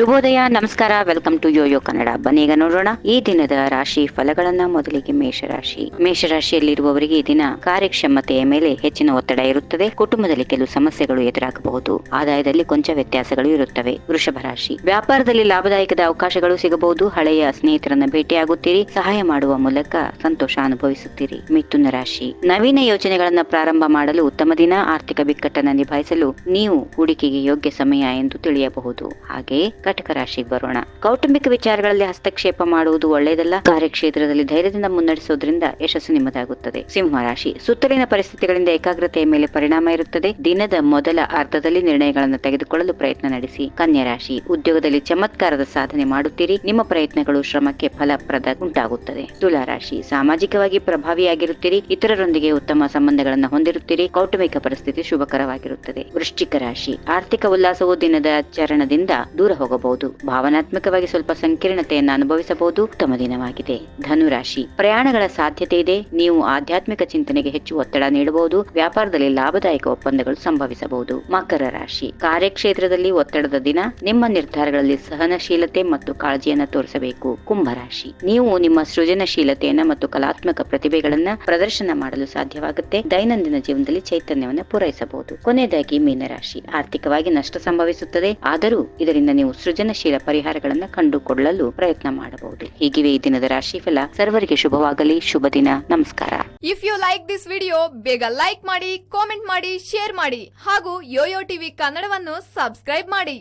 ಶುಭೋದಯ, ನಮಸ್ಕಾರ, welcome to yoyo Kannada. ಬನ್ನೀಗ ನೋಡೋಣ ಈ ದಿನದ ರಾಶಿ ಫಲಗಳನ್ನ ಮೊದಲಿಗೆ ಮೇಷರಾಶಿ. ಮೇಷರಾಶಿಯಲ್ಲಿರುವವರಿಗೆ ಈ ದಿನ ಕಾರ್ಯಕ್ಷಮತೆಯ ಮೇಲೆ ಹೆಚ್ಚಿನ ಒತ್ತಡ ಇರುತ್ತದೆ. ಕುಟುಂಬದಲ್ಲಿ ಕೆಲವು ಸಮಸ್ಯೆಗಳು ಎದುರಾಗಬಹುದು. ಆದಾಯದಲ್ಲಿ ಕೊಂಚ ವ್ಯತ್ಯಾಸಗಳು ಇರುತ್ತವೆ. ವೃಷಭ ರಾಶಿ. ವ್ಯಾಪಾರದಲ್ಲಿ ಲಾಭದಾಯಕದ ಅವಕಾಶಗಳು ಸಿಗಬಹುದು. ಹಳೆಯ ಸ್ನೇಹಿತರನ್ನ ಭೇಟಿಯಾಗುತ್ತೀರಿ. ಸಹಾಯ ಮಾಡುವ ಮೂಲಕ ಸಂತೋಷ ಅನುಭವಿಸುತ್ತೀರಿ. ಮಿಥುನ ರಾಶಿ. ನವೀನ ಯೋಜನೆಗಳನ್ನ ಪ್ರಾರಂಭ ಮಾಡಲು ಉತ್ತಮ ದಿನ. ಆರ್ಥಿಕ ಬಿಕ್ಕಟ್ಟನ್ನು ನಿಭಾಯಿಸಲು ನೀವು ಹೂಡಿಕೆಗೆ ಯೋಗ್ಯ ಸಮಯ ಎಂದು ತಿಳಿಯಬಹುದು. ಹಾಗೆ ಕಟಕ ರಾಶಿಗೆ ಬರೋಣ. ಕೌಟುಂಬಿಕ ವಿಚಾರಗಳಲ್ಲಿ ಹಸ್ತಕ್ಷೇಪ ಮಾಡುವುದು ಒಳ್ಳೆಯದಲ್ಲ. ಕಾರ್ಯಕ್ಷೇತ್ರದಲ್ಲಿ ಧೈರ್ಯದಿಂದ ಮುನ್ನಡೆಸೋದ್ರಿಂದ ಯಶಸ್ಸು ನಿಮ್ಮದಾಗುತ್ತದೆ. ಸಿಂಹ ರಾಶಿ, ಸುತ್ತಲಿನ ಪರಿಸ್ಥಿತಿಗಳಿಂದ ಏಕಾಗ್ರತೆಯ ಮೇಲೆ ಪರಿಣಾಮ ಇರುತ್ತದೆ. ದಿನದ ಮೊದಲ ಅರ್ಧದಲ್ಲಿ ನಿರ್ಣಯಗಳನ್ನು ತೆಗೆದುಕೊಳ್ಳಲು ಪ್ರಯತ್ನ ನಡೆಸಿ. ಕನ್ಯಾ ರಾಶಿ, ಉದ್ಯೋಗದಲ್ಲಿ ಚಮತ್ಕಾರದ ಸಾಧನೆ ಮಾಡುತ್ತೀರಿ. ನಿಮ್ಮ ಪ್ರಯತ್ನಗಳು ಶ್ರಮಕ್ಕೆ ಫಲಪ್ರದ ಉಂಟಾಗುತ್ತದೆ. ತುಲಾ ರಾಶಿ, ಸಾಮಾಜಿಕವಾಗಿ ಪ್ರಭಾವಿಯಾಗಿರುತ್ತೀರಿ. ಇತರರೊಂದಿಗೆ ಉತ್ತಮ ಸಂಬಂಧಗಳನ್ನು ಹೊಂದಿರುತ್ತೀರಿ. ಕೌಟುಂಬಿಕ ಪರಿಸ್ಥಿತಿ ಶುಭಕರವಾಗಿರುತ್ತದೆ. ವೃಶ್ಚಿಕ ರಾಶಿ, ಆರ್ಥಿಕ ಉಲ್ಲಾಸವು ದಿನದ ಚರಣದಿಂದ ದೂರ ಹೋಗಬಹುದು. ಭಾವನಾತ್ಮಕವಾಗಿ ಸ್ವಲ್ಪ ಸಂಕೀರ್ಣತೆಯನ್ನು ಅನುಭವಿಸಬಹುದು. ಉತ್ತಮ ದಿನವಾಗಿದೆ. ಧನುರಾಶಿ. ಪ್ರಯಾಣಗಳ ಸಾಧ್ಯತೆ ಇದೆ. ನೀವು ಆಧ್ಯಾತ್ಮಿಕ ಚಿಂತನೆಗೆ ಹೆಚ್ಚು ಒತ್ತಡ ನೀಡಬಹುದು. ವ್ಯಾಪಾರದಲ್ಲಿ ಲಾಭದಾಯಕ ಒಪ್ಪಂದಗಳು ಸಂಭವಿಸಬಹುದು. ಮಕರ ರಾಶಿ. ಕಾರ್ಯಕ್ಷೇತ್ರದಲ್ಲಿ ಒತ್ತಡದ ದಿನ. ನಿಮ್ಮ ನಿರ್ಧಾರಗಳಲ್ಲಿ ಸಹನಶೀಲತೆ ಮತ್ತು ಕಾಳಜಿಯನ್ನು ತೋರಿಸಬೇಕು. ಕುಂಭರಾಶಿ ನೀವು ನಿಮ್ಮ ಸೃಜನಶೀಲತೆಯನ್ನು ಮತ್ತು ಕಲಾತ್ಮಕ ಪ್ರತಿಭೆಗಳನ್ನ ಪ್ರದರ್ಶನ ಮಾಡಲು ಸಾಧ್ಯವಾಗುತ್ತೆ. ದೈನಂದಿನ ಜೀವನದಲ್ಲಿ ಚೈತನ್ಯವನ್ನು ಪೂರೈಸಬಹುದು. ಕೊನೆಯದಾಗಿ ಮೀನರಾಶಿ. ಆರ್ಥಿಕವಾಗಿ ನಷ್ಟ ಸಂಭವಿಸುತ್ತದೆ. ಆದರೂ ಇದರಿಂದ ನೀವು ಸೃಜನಶೀಲ ಪರಿಹಾರಗಳನ್ನು ಕಂಡುಕೊಳ್ಳಲು ಪ್ರಯತ್ನ ಮಾಡಬಹುದು. ಹೀಗಿವೆ ಈ ದಿನದ ರಾಶಿಫಲ ಸರ್ವರಿಗೆ ಶುಭವಾಗಲಿ. ಶುಭ ದಿನ. ನಮಸ್ಕಾರ. If you like this video ಬೇಗ ಲೈಕ್ ಮಾಡಿ ಕಾಮೆಂಟ್ ಮಾಡಿ ಶೇರ್ ಮಾಡಿ ಹಾಗೂ ಯೋಯೋ ಟಿವಿ ಕನ್ನಡವನ್ನು ಸಬ್ಸ್ಕ್ರೈಬ್ ಮಾಡಿ.